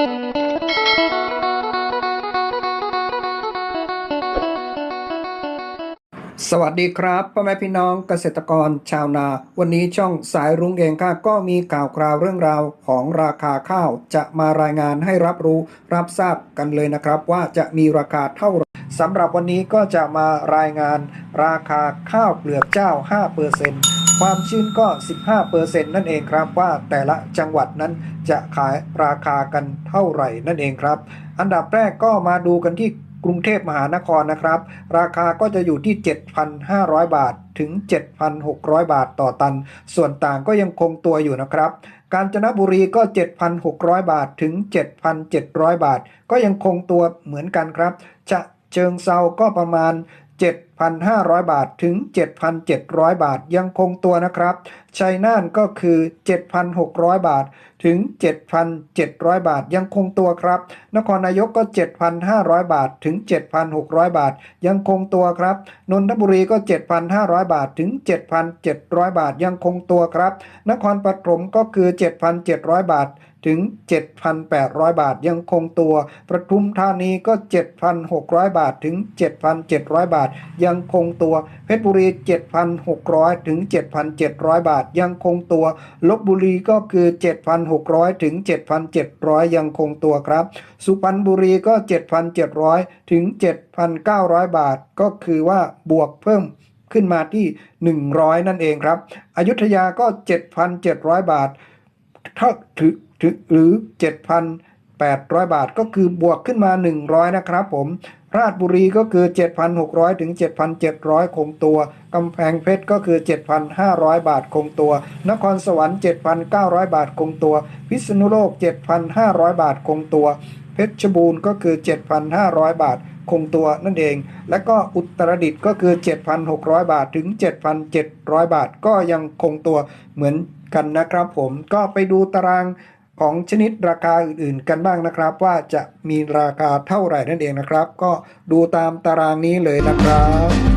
สวัสดีครับพ่อแม่พี่น้องเกษตรกรชาวนา วันนี้ช่องสายรุ้งเองค่ะก็มีข่าวคราวเรื่องราวของราคาข้าว จะมารายงานให้รับรู้รับทราบกันเลยนะครับ ว่าจะมีราคาเท่าไหร่สำหรับวันนี้ก็จะมารายงานราคาข้าวเปลือกเจ้า 5% ความชื้นก็ 15%นั่นเองครับว่าแต่ละจังหวัดนั้นจะขายราคากันเท่าไหร่นั่นเองครับ อันดับแรกก็มาดูกันที่กรุงเทพมหานครนะครับ ราคาก็จะอยู่ที่ 7,500 บาทถึง 7,600 บาทต่อตัน ส่วนต่างก็ยังคงตัวอยู่นะครับ กาญจนบุรีก็ 7,600 บาทถึง 7,700 บาท ก็ยังคงตัวเหมือนกันครับ จะเชิงเซาก็ประมาณ 7,500 บาทถึง 7,700 บาทยังคงตัวนะครับชัยนาทก็คือ 7,600 บาทถึง 7,700 บาทยังคงตัวครับ นครนายกก็ 7,500 บาทถึง 7,600 บาท ยังคงตัวครับ นนทบุรีก็ 7,500 บาทถึง 7,700 บาทยังคงตัวครับ นครปฐมก็คือ 7,700 บาท ถึง 7,800 บาทยังคงตัวประทุมธานีก็ 7,600 บาทถึง 7,700 บาท ยังคงตัว เพชรบุรี 7,600 ถึง 7,700 บาท ยังคงตัวลบบุรีก็คือ 7,600 ถึง 7,700 ยังคงตัวครับ สุพรรณบุรีก็ 7,700 ถึง 7,900 บาท ก็คือว่าบวกเพิ่มขึ้นมาที่ 100 นั่นเองครับ อยุธยาก็ 7,700 บาทถ้าถือถือ หรือ 7,800 บาทก็คือบวกขึ้นมา 100 นะครับผม ราชบุรีก็คือ 7,600 ถึง 7,700 คงตัว กำแพงเพชรก็คือ 7,500 บาทคงตัว นครสวรรค์ 7,900 บาทคงตัว พิษณุโลก 7,500 บาทคงตัว เพชรบูรณ์ก็คือ 7,500 บาทคงตัวนั่นเอง และก็อุตรดิตถ์ก็คือ 7,600 บาทถึง 7,700 บาท ก็ยังคงตัวเหมือนกันนะครับผมก็ไปดูตาราง ของชนิดราคาอื่นๆ กันบ้างนะครับ ว่าจะมีราคาเท่าไหร่นั่นเองนะครับ ก็ดูตามตารางนี้เลยนะครับ